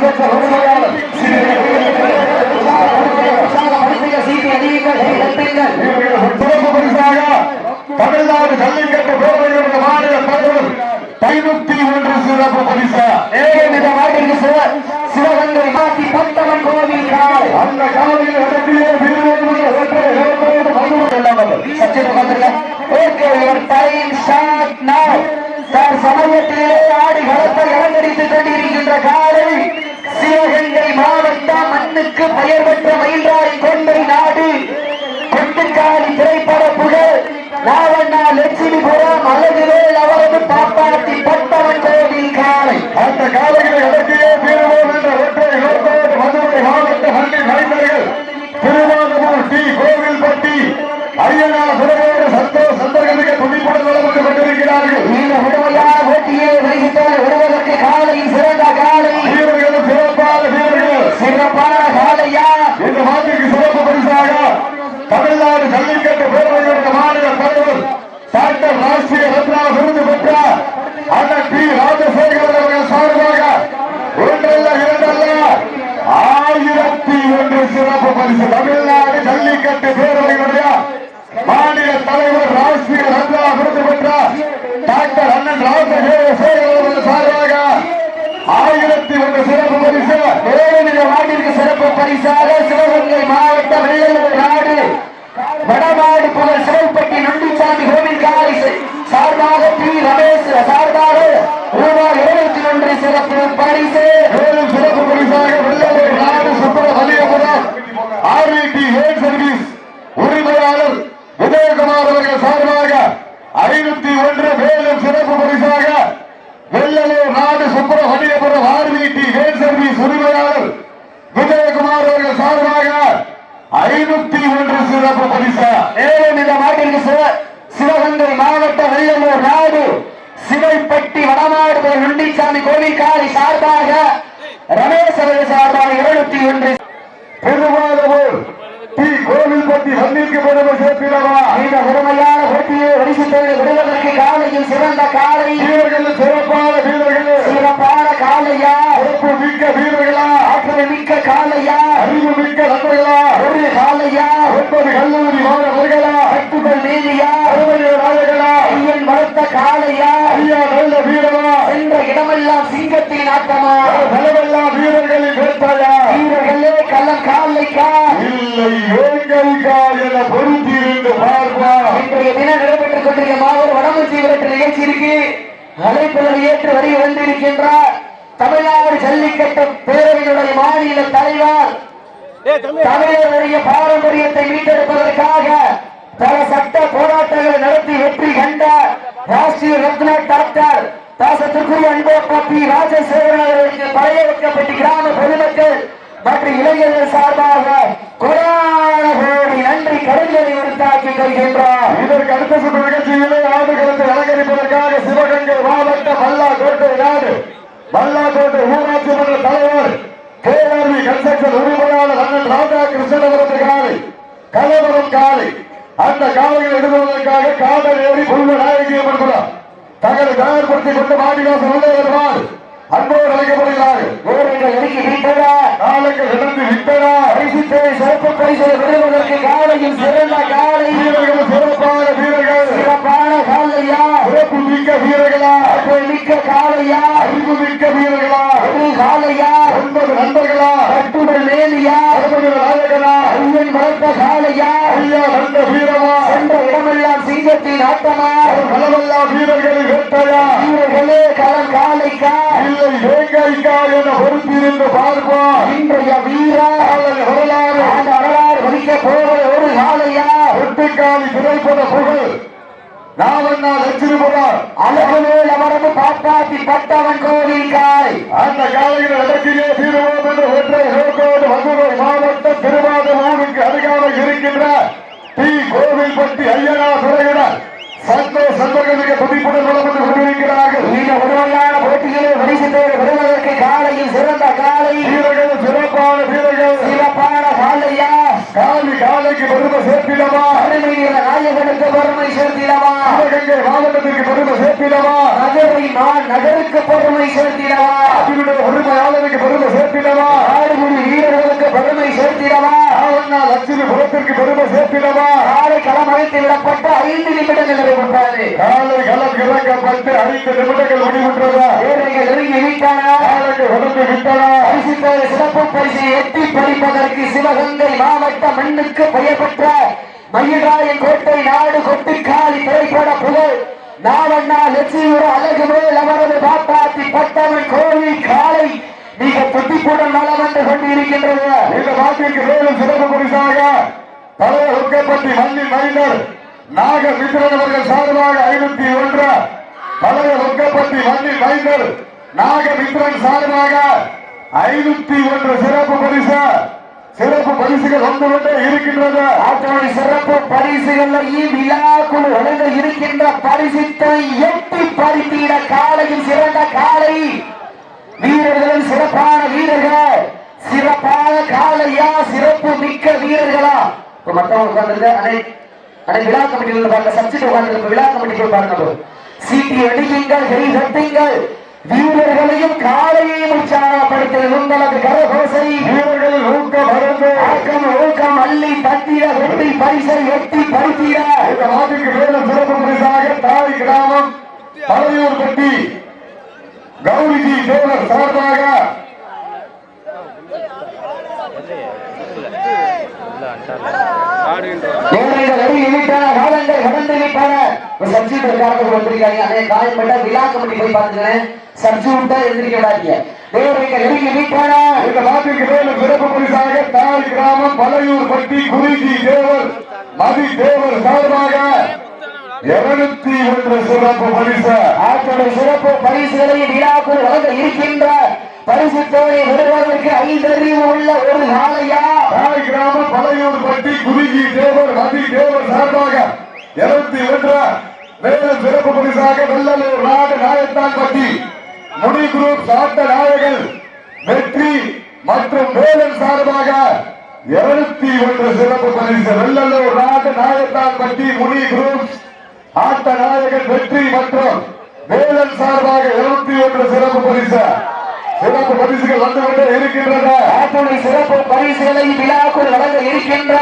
Gracias, பெயர் பெற்ற மயில்ராய் கொண்டை நாடு கொட்டுக்காலி திரைப்பட புகழ் நாவண்ணா லட்சுமிபுரம் அழகுவேல் அவரது பாப்பாட்டி பட்டவன் கோவில் காலை அந்த காலையில் இடத்திலே வீரவோம் என்ற ஒற்றை இழப்போடு மதுரை மாவட்ட ஹண்டி நடைபெறுகள் திருவாரூர் டி கோவில்பட்டி ஐயனார் சுரவோடு சந்தோஷ் சந்தர்களுக்கு துணிப்புடன் வளர்ந்து கொண்டிருக்கிறார்கள் இந்த விடுமையான போட்டியை வருகின்றனர் விடுவதற்கு காலையில் சிறந்த காலை வீரர்களும் சிறப்பான வீரர்கள் சிறப்பான காலையா இந்த மாட்டிற்கு சிறப்பு பரிசாக தமிழ்நாடு ஜல்லிக்கட்டு பேரவையுடைய மாநில தலைவர் டாக்டர் ராஷ்டிரிய ரத்னா விருது பெற்ற அண்ணன் டி ராஜசேகரன் அவர்கள் சார்பாக ஒன்றல்ல இரண்டல்ல ஆயிரத்தி ஒன்று சிறப்பு பரிசு தமிழ்நாடு ஜல்லிக்கட்டு பேரவையுடைய மாநில தலைவர் ராஷ்டிரிய ரத்னா விருது பெற்ற டாக்டர் அண்ணன் ராஜசேகரன் அவர்கள் சார்பாக ஆயிரத்தி ஒன்று சிறப்பு பரிசு மேலும் நாட்டிற்கு சிறப்பு பரிசாக சிவகங்கை மாவட்டம் வெள்ளலூர் நாடு வடநாடு புகழ் சிவப்பட்டி நொண்டிச்சாமி கோவில் சார்பாக பி ரமேஷ் சார்பாக ரூபாய் இருபத்தி ஒன்று சிறப்பு பரிசு மேலும் சிறப்பு பரிசாக வெள்ளலூர் நாடு சுப்பர வலியபுரம் ஆர்விடி ஹேட் சர்வீஸ் உரிமையாளர் விஜயகுமார் அவர்கள் சார்பாக ஐநூத்தி ஒன்று மேலும் சிறப்பு பரிசாக வெள்ளலூர் நாடு சுப்பர வலியபுரம் ஆர்விடி ஹேட் சர்வீஸ் உரிமையாளர் விஜயகுமார் அவர்கள் சார்பாக ஐநூத்தி ஒன்று சிறப்பு பரிசா மேலும் இந்த நாட்டிற்கு சிவ- சிவகங்கை மாவட்டம் வெள்ளலூர் நாடு சிவைப்பட்டி வடநாடு நொண்டிச்சாமி கோவில் காலை சார்பாக அவர்கள் சார்பாக இருநூத்தி ஒன்று. பெருமாதவூர் டி. கோவில்பட்டி வன்னிக்கு பெருமை சேர்த்திடவா? இந்த பெருமையான போட்டியை வரிசைத்தோடு விடுவதற்கு காலையில் சிறந்த காலை. வீரர்கள் சிறப்பான வீரர்கள். சிறப்பான காலையா? சிறப்பு மிக்க வீரர்களா? ஆற்றல் மிக்க காலையா? அறிவு மிக்க நண்பர்களா? ஒரு காலையா? ஒன்பது கல்லூரி மாணவர்களா? கட்டுகள் நீதியா அறுபது நாயகளா ஐயன் வளர்த்த காலையா ஐயா நல்ல வீரமா இடமெல்லாம் சிங்கத்தின் ஆட்டமா பலவெல்லாம் வீரர்களின் வேட்டாயா வீரர்களே கள்ளம் காலைக்கா இல்லை வேங்கைக்கா என பொருத்தியிருந்து பார்ப்பா. இன்றைய தினம் நடைபெற்றுக் கொண்டிருக்க மாவட்ட வடமூர்த்தி விரட்டு நிகழ்ச்சிக்கு அழைப்புகளை ஏற்று வரி வந்திருக்கின்றார் தமிழ்நாடு ஜல்லிக்கட்டு பேரவையினுடைய மாநில தலைவர். தமிழருடைய பாரம்பரியத்தை மீட்டெடுப்பதற்காக பல சட்ட போராட்டங்களை நடத்தி வெற்றி கண்ட ராஷ்டிரிய ரத்னா டாக்டர் தாசத்திற்குரிய அன்பப்பா பி ராஜசேகரன் அவர்களுக்கு பழைய வைக்கப்பட்ட கிராம பொதுமக்கள் மற்றும் இளைஞர்கள் சார்பாக கொடான கோடி நன்றி கடன்களை உருத்தாக்கி கொள்கின்றார் இதற்கு அடுத்த சுற்று நிகழ்ச்சியிலே ஆடுகளத்தை அலங்கரிப்பதற்காக சிவகங்கை மாவட்ட மல்லாக்கோட்டை நாடு மல்லாக்கோட்டை ஊராட்சி மன்ற தலைவர் கேஆர்வி கன்ஸ்ட்ரக்ஷன் உரிமையாளர் அண்ணன் ராஜா கிருஷ்ணபுரத்து காலை கலவரம் காலை அந்த காலையில் எடுப்பதற்காக காதல் ஏறி புல்வ நாயகியம் என்கிறார் தங்களை தயார்படுத்திக் கொண்டு மாடிவாசல் உள்ளே வருவார். அன்போடு அழைக்கப்படுகிறார்கள் வீரர்கள் நடந்து விட்டன. பரிசுத்தை சிறப்பு பரிசை விடுவதற்கு காலையில் சிறந்த காலை. வீரர்கள் சிறப்பான வீரர்கள். சிறப்பான காலையா? சிறப்பு மிக்க வீரர்களா? மிக்க காலையா? அறிவு மிக்க வீரர்களா? காலையா? ஒன்பது நண்பர்களா? கட்டுடல் மேலியா? நாயகனா? ஐயன் வளர்த்த காலையா? ஐயா வீரமா சிங்கத்தின் ஆட்டமா? பலவல்லா வீரர்களின் வேட்டையா வீரர்களே களம் காலைக்கா? இல்லை வேங்கைக்கா என பொறுத்திருந்து பார்ப்பா இன்றைய வீரா காலை வரலாறு. அந்த வரலாறு வகிக்க போவது ஒரு காலையா? ஒட்டுக்காலி திரைப்பட புகழ். நாவண்ணா லட்சுமிபுரம் அழகு மேல் அவரது பாப்பாத்தி பட்டவன் கோவில் காய். அந்த காலையில் இடத்திலே தீர்வோம் என்ற ஒற்றை ஹோக்கோடு மதுரை மாவட்டம் திருவாதூருக்கு அருகாமல் இருக்கின்ற டி. கோவில்பட்டி ஐயனா துறையினர் சந்தோஷ் சந்தர்களுக்கு துடிப்புடன் வளர்ந்து கொண்டிருக்கிறார்கள் இந்த உருவமான போட்டியிலே வரிசைத்தோடு விடுவதற்கு காலையில் சிறந்த காலை. வீரர்கள் சிறப்பான வீரர்கள். சிறப்பான காலையா? காலி காலைக்கு பெருமை சேர்த்திடவா? அருமை வீர நாயகனுக்கு பெருமை சேர்த்திடவா? சிவகங்கை மாவட்டத்திற்கு பெருமை சேர்த்திடவா? மதுரை நான் நகருக்கு பெருமை சேர்த்திடவா? இறக்கப்பட்டு ஐந்து நிமிடங்கள் முடிவுற்றது. நெருங்கி விட்டன உடம்பு விட்டன சிறப்பு பரிசை எட்டி பறிப்பதற்கு சிவகங்கை மாவட்ட மண்ணுக்கு பெயர் பெற்ற மயிலாயன் கோட்டை நாடு கொட்டுக்காலி திரைப்பட புகழ். நாவண்ணா லட்சுமியோட அழகு மேல் அவரது பாப்பாத்தி பட்டவன் கோவில் காலை மிக துட்டிப்புடன் நலம் வந்து கொண்டிருக்கின்றது. இந்த நாட்டிற்கு மேலும் சிறப்பு பரிசாக தலைவர் ஒக்கப்பட்டி மண்ணின் மைந்தர் நாக மித்ரன் அவர்கள் சார்பாக ஐநூத்தி ஒன்று தலைவர் ஒக்கப்பட்டி வண்டி மைந்தர் நாக மித்ரன் சார்பாக ஐநூத்தி ஒன்று சிறப்பு பரிசு. சிறப்பு பரிசுகள் வந்து கொண்டே இருக்கின்றது. ஆற்றலை சிறப்பு பரிசுகளையும் விழாக்குழு வழங்க இருக்கின்ற பரிசுத்தை எட்டி பறித்திட காலையில் சிறந்த காலை. வீரர்கள் சிறப்பான வீரர்கள். சிறப்பான காலையா சிறப்பு மிக்க வீரர்களா? மற்றவங்க மத்தவங்க உட்கார்ந்து அனை விழா கமிட்டியில் பாருங்க சப்ஜெக்ட் உட்கார்ந்து விழா கமிட்டி போய் பாருங்க சீட்டி அடிக்குங்கள் கை சட்டுங்கள் வீரர்களையும் காலையையும் உற்சாகப்படுத்த உங்களது கரகோசை வீரர்களில் ஊக்கம் அருந்து ஆக்கம் ஊக்கம் அள்ளி தட்டிட வெட்டி பரிசை எட்டி பறித்திட இந்த நாட்டிற்கு மேலும் சிறப்பு பரிசாக தாய் கிராமம் பழையூர்பட்டி கௌரிஜி தேவர் சார்பாக நேரங்கள் நெருங்கி விட்டன குருஜி தேவர் மதி தேவர் சார்பாக இருநூத்தி ஒன்று சிறப்பு பரிசு. சிறப்பு பரிசுகளை விழாக்குள் வழங்க இருக்கின்ற பரிசு தொகை வருவதற்கு ஐந்தறிவு உள்ள ஒரு நாளையா கிராம கிராமம் பழையூர்பட்டி குருஜி தேவர் மதி தேவர் சார்பாக இருபத்தி ஒன்று மேலும் சிறப்பு பரிசாக வெள்ளலூர் நாடு நாயத்தான்பட்டி முனி குரூப் சாத்த நாயகன் வெற்றி மற்றும் மேலும் சார்பாக இருநூத்தி ஒன்று சிறப்பு பரிசு. வெள்ளலூர் நாடு நாயத்தான்பட்டி முனி குரூப் ஆட்ட நாயகன் வெற்றி மற்றும் வேலன் சார்பாக இருநூத்தி ஒன்று சிறப்பு பரிசு. சிறப்பு பரிசுகள் வந்து இருக்கின்றன. ஆற்றலை சிறப்பு பரிசுகளை விழாக்குள் வழங்க இருக்கின்ற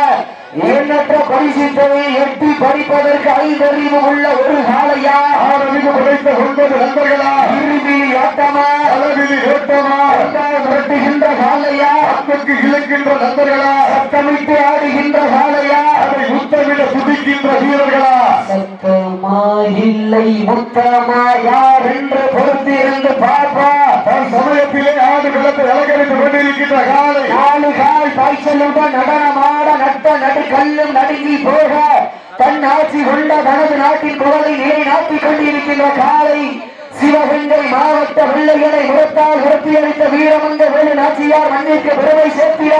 எண்ணற்ற பரிசு தொகையை எட்டி பறிப்பதற்கு ஐந்தறிவு உள்ள ஒரு நாளையா ஆரம்பித்து படைத்த ஒன்பது நண்பர்களா? இறுதி ஆட்டமா அளவில் ஓட்டமா விரட்டுகின்ற காலையா பத்துக்கு இழக்கின்ற நண்பர்களா? சத்தமிட்டு ஆடுகின்ற காலையா அதை முத்தமிட துடிக்கின்ற வீரர்களா? சத்தமா இல்லை முத்தமா? யார் என்று பொறுத்து இருந்து பார்ப்பா தன் சமயத்திலே ஆடு களத்தை அலங்கரித்து கொண்டிருக்கின்ற காலை நாலு கால் பாய்ச்சலுடன் நடனமாட நட்ட நடுக்கல்லும் நடுங்கி போக. தன் ஆட்சி கொண்ட தனது நாட்டின் புகழை நிலைநாட்டிக் கொண்டிருக்கின்ற காலை சிவகங்கை மாவட்ட பிள்ளைகளை முகத்தால் உரத்தியளித்த வீரமங்க வேலு நாச்சியார் மண்ணிற்கு பெருமை சேர்த்திட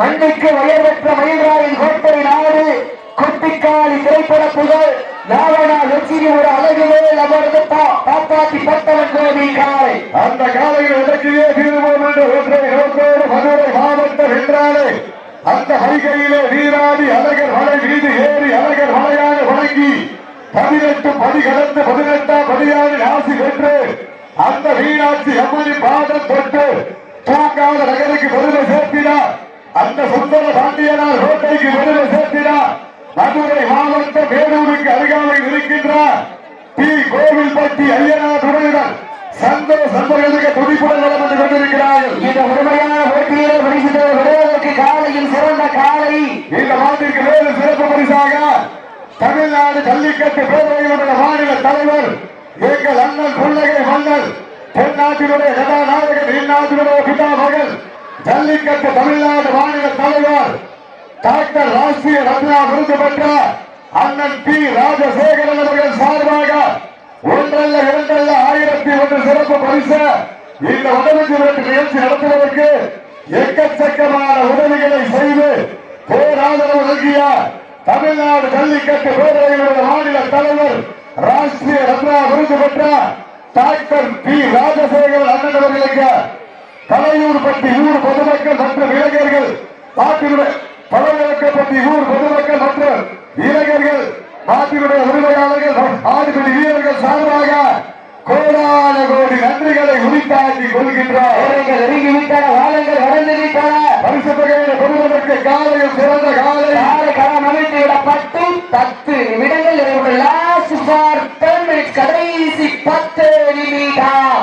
மண்ணுக்கு உயர் பெற்ற மயில்ராயின் கோட்டை நாடு குட்டிக்காலி திரைப்பட புகழ். நாவனா லட்சுமி ஒரு அழகிலே அமர்ந்து பாப்பாத்தி பட்டவன் கோவில் காலை அந்த காலையில் இலக்கியே தீர்வோம் என்று ஒன்றை நோக்கோடு மதுரை மாவட்டம் என்றாலே அந்த ஹரிகையிலே நீராடி அழகர் மலை மீது ஏறி அழகர் மலையாக வணங்கி பதினெட்டு படி கடந்து பதினெட்டாம் படியாடி ஆசி பெற்று அந்த மீனாட்சி அம்மணி பாதம் தொட்டு தூக்காத நகருக்கு பெருமை சேர்த்தினார். அந்த சுந்தர பாண்டியனார் ரோட்டைக்கு பெருமை சேர்த்தினார். மதுரை மாவட்டம் வேலூருக்கு அருகாமையில் இருக்கின்ற டி கோவில்பட்டி ஐயனார் துணையுடன் சந்தோஷ் நண்பர்களுக்கு துடிப்புடன் வளம் வந்து கொண்டிருக்கிறார்கள். இந்த உண்மையான போட்டியிலே விடுவதற்கு காலையில் சிறந்த காலை. இந்த மாட்டிற்கு மேலும் சிறப்பு பரிசாக தமிழ்நாடு ஜல்லிக்கட்டு பேரவையினுடைய மாநில தலைவர் எங்கள் அண்ணன் புள்ளகை மன்னன் தென்னாட்டினுடைய கதாநாயகன் இந்நாட்டினுடைய பிதா மகன் ஜல்லிக்கட்டு தமிழ்நாடு மாநில தலைவர் டாக்டர் ராஷ்டிரிய ரத்னா விருது பெற்ற அண்ணன் பி ராஜசேகரன் அவர்கள் சார்பாக ஒன்றல்ல இரண்டல்ல ஆயிரத்தி ஒன்று சிறப்பு பரிசு இந்த உதவி நிகழ்ச்சி நடத்துவதற்கு எக்கச்சக்கமான உதவிகளை செய்து பேராதரவு நல்கிய தமிழ்நாடு ஜல்லிக்கட்டு பேரவையினுடைய மாநில தலைவர் ராஷ்டிரிய ரத்னா விருது பெற்ற டாக்டர் பி ராஜசேகரன் அண்ணன் அவர்களுக்கு தலையூர்பட்டி ஊர் பொதுமக்கள் மற்றும் இளைஞர்கள் நாட்டினுடைய பலவழக்கப்பட்டு ஊர் பொதுமக்கள் மற்றும் இளைஞர்கள் நாட்டினுடைய உரிமையாளர்கள் ஆடுபடி வீரர்கள் சார்பாக கோடான கோடி நன்றிகளை உரித்தாக்கி கொள்கின்றார் நெருங்கி விட்டன வாழங்கள் வளர்ந்து விட்டன பரிசு தொகையில பொதுமக்களுக்கு காலையில் சிறந்த காலை. காலை களம் அமைத்து விடப்பட்டு பத்து நிமிடங்கள் லாஸ்ட் ஃபார் டென் மினிட்ஸ் கடைசி பத்து நிமிடம்.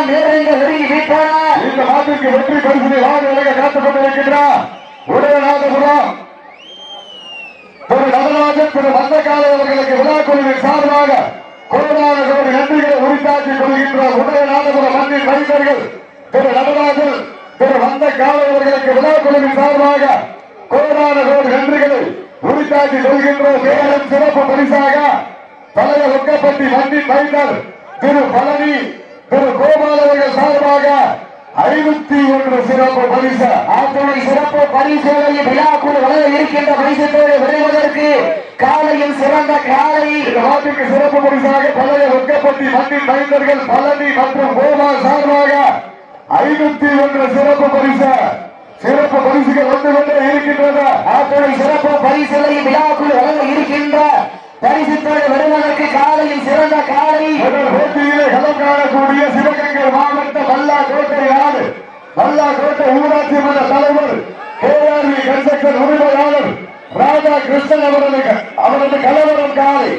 நேரங்கள் நெருங்கி விட்டன? இந்த மாட்டிற்கு வெற்றி பரிசினை வாங்க விலக காத்துக் கொண்டிருக்கின்றார்? உதயநாதபுரம் திரு நடராஜன் திரு மந்தகால அவர்களுக்கு விழா குழுவின் சார்பாக கோடான நன்றிகளை உரித்தாக்கிக் கொள்கின்ற உதயநாதபுரம் மண்ணின் வைத்தர்கள் திரு நடராஜன் திரு மந்தகால அவர்களுக்கு விழா குழுவின் சார்பாக கோடான நன்றிகளை உரித்தாக்கிக் கொள்கின்ற மேலும் சிறப்பு பரிசாக தலைவர் ஒக்கப்பட்டி மண்ணின் மைந்தர் திரு பழனி திரு கோபால் அவர்கள் சார்பாக ஐநூத்தி ஒன்று சிறப்பு பரிசு. அத்துணை சிறப்பு பரிசுகளை விழாக்குழு வழங்க இருக்கின்ற பரிசுத்தோடு விரைவதற்கு காலையில் சிறந்த காலை. இந்த நாட்டிற்கு சிறப்பு பரிசாக பழைய ஒக்கப்பட்டி மண்ணின் மைந்தர்கள் பழனி மற்றும் கோபால் சார்பாக ஐநூத்தி ஒன்று சிறப்பு பரிசு. சிறப்பு பரிசுகள் வந்து கொண்டே இருக்கின்றன. அத்துணை சிறப்பு பரிசுகளை விழாக்குழு வழங்க இருக்கின்ற பரிசுத்தோடு வருவதற்கு காலையில் சிறந்த காலை. முதல் போட்டியிலே களம் காணக்கூடிய சிவகங்கை மாவட்ட பல்லா கோட்டை வல்லாக்கோட்டை பல்லா கோட்டை ஊராட்சி மன்ற தலைவர் கேஆர்வி கன்ஸ்ட்ரக்ஷன் உரிமையாளர் ராஜா கிருஷ்ணன் அவர்களுக்கு அவரது கலவரம் காலை.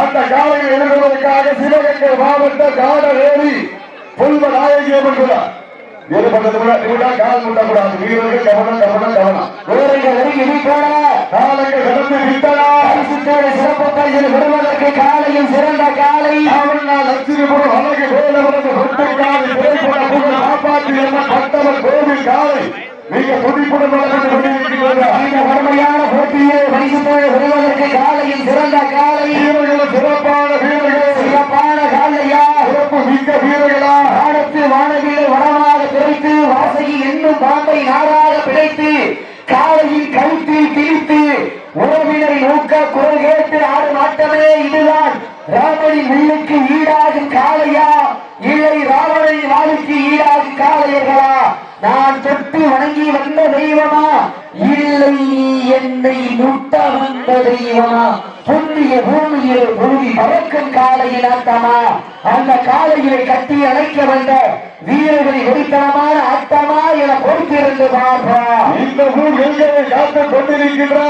அந்த காலையை எழுதுவதற்காக சிவகங்கை மாவட்ட காடவேலி புல்வ நாயகியம்மன் குழா ஏற்பட்டது கூட கூட கால் முட்டக்கூடாது. வீரர்கள் கவனம் கவனம் கவனம். வீரர்கள் கடந்து சிறப்பு பரிசில் வருவதற்கு காலையில் சிறந்த காலை. அவனால் லட்சுமிபுரம் அழகு வேலவரது சொத்துக்காலை திரைப்பட புகழ் காப்பாற்றி அம்மன் பக்தவர் கோவில் காலை. மிக துடிப்புடன் வளர்ந்து கொண்டிருக்கிறது. இந்த வறுமையான போட்டியை பரிசுத்தோடு வருவதற்கு காலையில் சிறந்த காலை. வீரர்கள் சிறப்பான வீரர்கள். சிறப்பான காலையா? சிறப்பு மிக்க வீரர்களா? வாசகி பாம்பை நாடாக பிழைத்து காலையில் கழுத்தில் கிழித்து உறவினரை ஊக்க குரல் கேட்டு ஆடும் ஆட்டமே இதுதான். ராமனின் வில்லுக்கு ஈடாகும் காளையா? இல்லை ராவணனின் வாழ்க்கை ஈடாகும் காளையர்களா? நான் தொட்டு வணங்கி வந்த தெய்வமா? இல்லை என்னை முட்ட வந்த தெய்வமா? புண்ணிய பூமியில் பூமி பறக்கும் காலையில் ஆட்டமா? அந்த காலையிலே கட்டி அணைக்க வந்த வீரர்களை வெடித்தனமான ஆட்டமா என பொறுத்திருந்து பார்ப்பா. இந்த ஊர் எங்களை காத்து கொண்டிருக்கின்றா?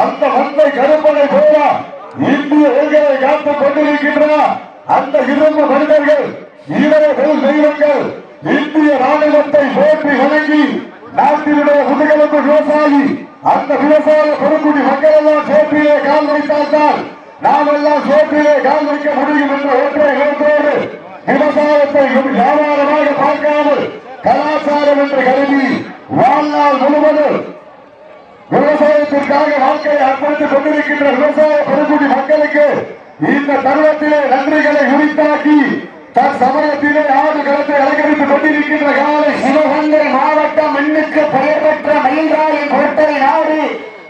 அந்த மந்தை கருப்பனை போல இந்திய எங்களை காத்து கொண்டிருக்கின்றா? அந்த இரும்பு மனிதர்கள் வீரர்கள் தெய்வங்கள் இந்திய ராணுவத்தை போற்றி வணங்கி நாட்டினுடைய முதுகெலும்பு விவசாயி அந்த விவசாய பெருங்குடி மக்கள் எல்லாம் சோற்றிலே கால் வைத்தால்தான் நாம் எல்லாம் சோற்றிலே கால் வைக்க முடியும் என்ற ஒற்றை நோக்கோடு விவசாயத்தை வியாபாரமாக பார்க்காமல் கலாச்சாரம் என்று கருதி வாழ்நாள் முழுவதும் விவசாயத்திற்காக வாழ்க்கையை அர்ப்பணித்துக் கொண்டிருக்கின்ற விவசாய பெருங்குடி மக்களுக்கு இந்த தருணத்திலே நன்றிகளை உரித்தாக்கி தன் சமயத்திலே ஆடு களத்தை அலங்கரித்துக் கொண்டிருக்கின்ற காலை சிவகங்கை மாவட்டம் மண்ணுக்கு பழைய பெற்ற மயில்ராயன் கோட்டை நாடு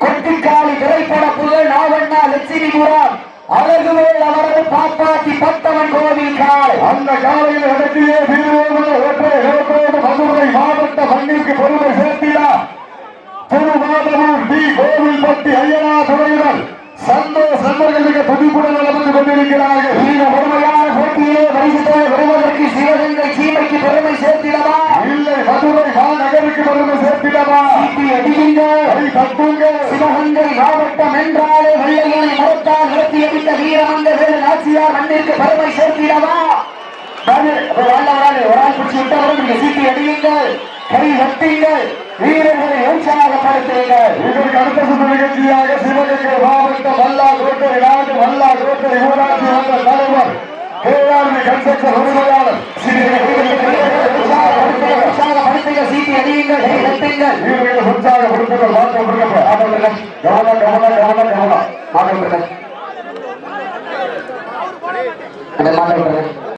கொட்டிக்காலி திரைப்பட புகழ் நாவண்ணா லட்சுமிபுரம் அழகுவேல் அவரது பாப்பாத்தி பத்தவன் கோவில் காலை அந்த காலையில் நடத்திய வீரோடு ஒற்றை நோக்கோடு மதுரை மாவட்ட மண்ணிற்கு பெருமை சேர்த்திடா திருமாதவூர் டி கோவில்பட்டி ஐயனா துறையுடன் சந்தோஷ் நண்பர்கள் மிக வளர்ந்து கொண்டிருக்கிறார்கள். இந்த பெருமையான போட்டியிலே பரிசுத்தோடு வருவதற்கு சிவகங்கை சீமைக்கு பெருமை சேர்த்திடவா? இல்லை மதுரை மாநகருக்கு பெருமை சேர்த்திடவா? சீட்டி அடியுங்கள் கை தட்டுங்கள் சிவகங்கை மாவட்டம் என்றாலே வெள்ளையனை மரத்தால் நிறுத்தி அடித்த வீரமந்த வேலு நாச்சியார் மண்ணிற்கு பெருமை சேர்த்திடவா? வீரர்களை உற்சாக படுத்துங்கள் இதற்கு அடுத்த சுற்று நிகழ்ச்சியாக சிவகங்கை மாவட்டம் மல்லா கோட்டை நாடு மல்லா கோட்டை ஊராட்சி மன்ற தலைவர் பேராண்மை கண்சக்த உரிமையாளர் உற்சாகப்படுத்துங்கள் சீட்டி அடியுங்கள் வீரர்கள்